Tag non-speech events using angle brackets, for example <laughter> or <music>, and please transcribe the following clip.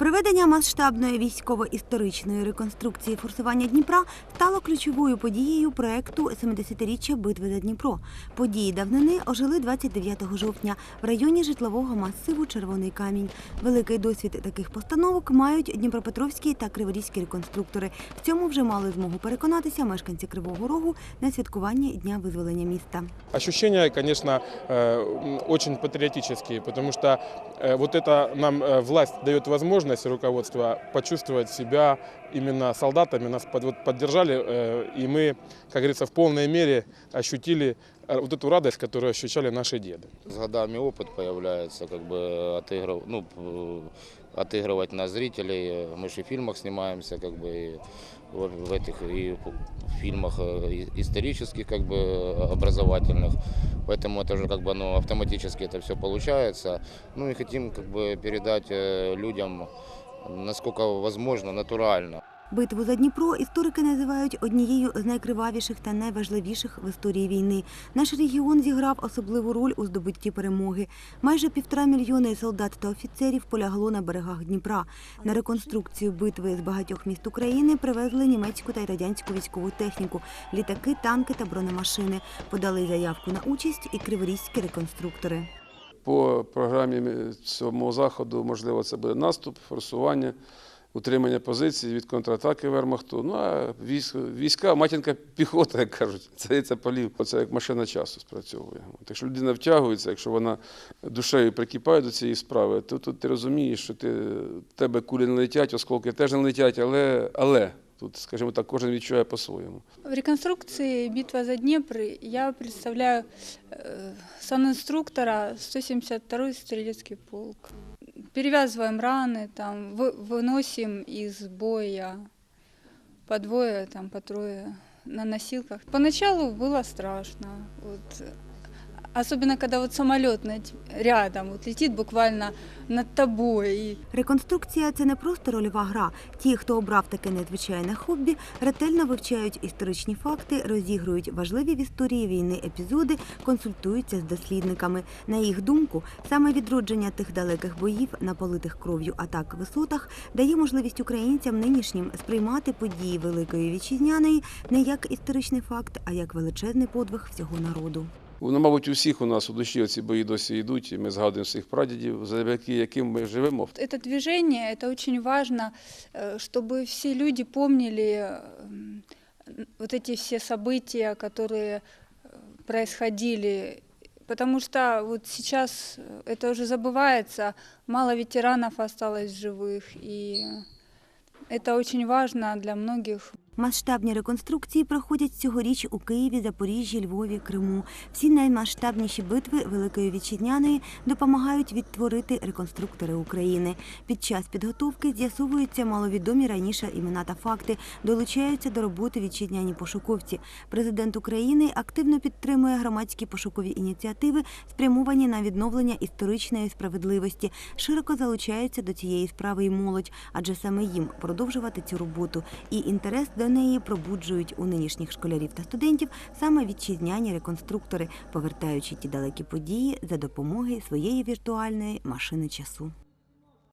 Проведення масштабної військово-історичної реконструкції форсування Дніпра стало ключовою подією проекту 70-річчя битви за Дніпро. Події давнини ожили 29 жовтня в районі житлового масиву Червоний камінь. Великий досвід таких постановок мають Дніпропетровські та Криворізькі реконструктори. В цьому вже мали змогу переконатися мешканці Кривого Рогу на святкуванні дня визволення міста. Ощущения, конечно, э, м, очень патриотические, потому что э, вот это нам э, власть дает возможность и руководство почувствовать себя именно солдатами, нас под- вот поддержали, э, и мы, как говорится, в полной мере ощутили э, вот эту радость, которую ощущали наши деды. С годами опыт появляется, как бы отыгрыв, ну, п- отыгрывать на зрителей. Мы же и в фильмах снимаемся, как бы и в, в этих и в фильмах э, и- исторических, как бы образовательных. Поэтому это же как бы ну, автоматически это все получается. Ну и хотим как бы передать э, людям, насколько возможно, натурально. Битву за Дніпро історики називають однією з найкривавіших та найважливіших в історії війни. Наш регіон зіграв особливу роль у здобутті перемоги. Майже півтора мільйони солдат та офіцерів полягло на берегах Дніпра. На реконструкцію битви з багатьох міст України привезли німецьку та радянську військову техніку, літаки, танки та бронемашини. Подали заявку на участь і криворізькі реконструктори. По програмі цього заходу, можливо, це буде наступ, форсування, утримання позицій від контратаки Вермахту. Ну а військ, війська, матінка піхота, як кажуть, <laughs> це, полів. Це як машина часу спрацьовує. От Якщо людина втягується, якщо вона душею прикипає до цієї справи, то тут ти розумієш, що ти, тебе кулі не летять, осколки теж не летять, але, але тут, скажімо так, кожен відчуває по-своєму. В реконструкции «Битва за Днепр» я представляю э, санинструктора 172-й стрелецкий полк Перевязываем раны, там, вы- выносим из боя по двое, там, по трое на носилках. Поначалу было страшно. Вот. Особенно, когда вот самолет рядом вот летит буквально над тобой. Реконструкція це не просто рольова гра. Ті, хто обрав таке незвичайне хобі, ретельно вивчають історичні факти, розігрують важливі в історії війни епізоди, консультуються з дослідниками. На їх думку, саме відродження тих далеких боїв на политих кров'ю атак висотах дає можливість українцям нинішнім сприймати події Великої вітчизняної не як історичний факт, а як величезний подвиг всього народу. Ну, мабуть, у всіх у нас у душі ці бої досі йдуть, і ми згадуємо своїх прадідів, завдяки яким ми живемо. это движение, это очень важно, э, чтобы все люди помнили м, вот эти все события, которые э, происходили. Потому что вот сейчас э, это уже забывается, мало ветеранов осталось в живых, и это очень важно для многих. Масштабні реконструкції проходять цьогоріч у Києві, Запоріжжі, Львові, Криму. Всі наймасштабніші битви Великої Вітчизняної допомагають відтворити реконструктори України. Під час підготовки з'ясовуються маловідомі раніше імена та факти, долучаються до роботи вітчизняні пошуковці. Президент України активно підтримує громадські пошукові ініціативи, спрямовані на відновлення історичної справедливості. Широко залучаються до цієї справи і молодь, адже саме їм продовжувати цю роботу. І інтерес до неї пробуджують у нинішніх школярів та студентів саме вітчизняні реконструктори, повертаючи ті далекі події за допомогою своєї віртуальної машини часу.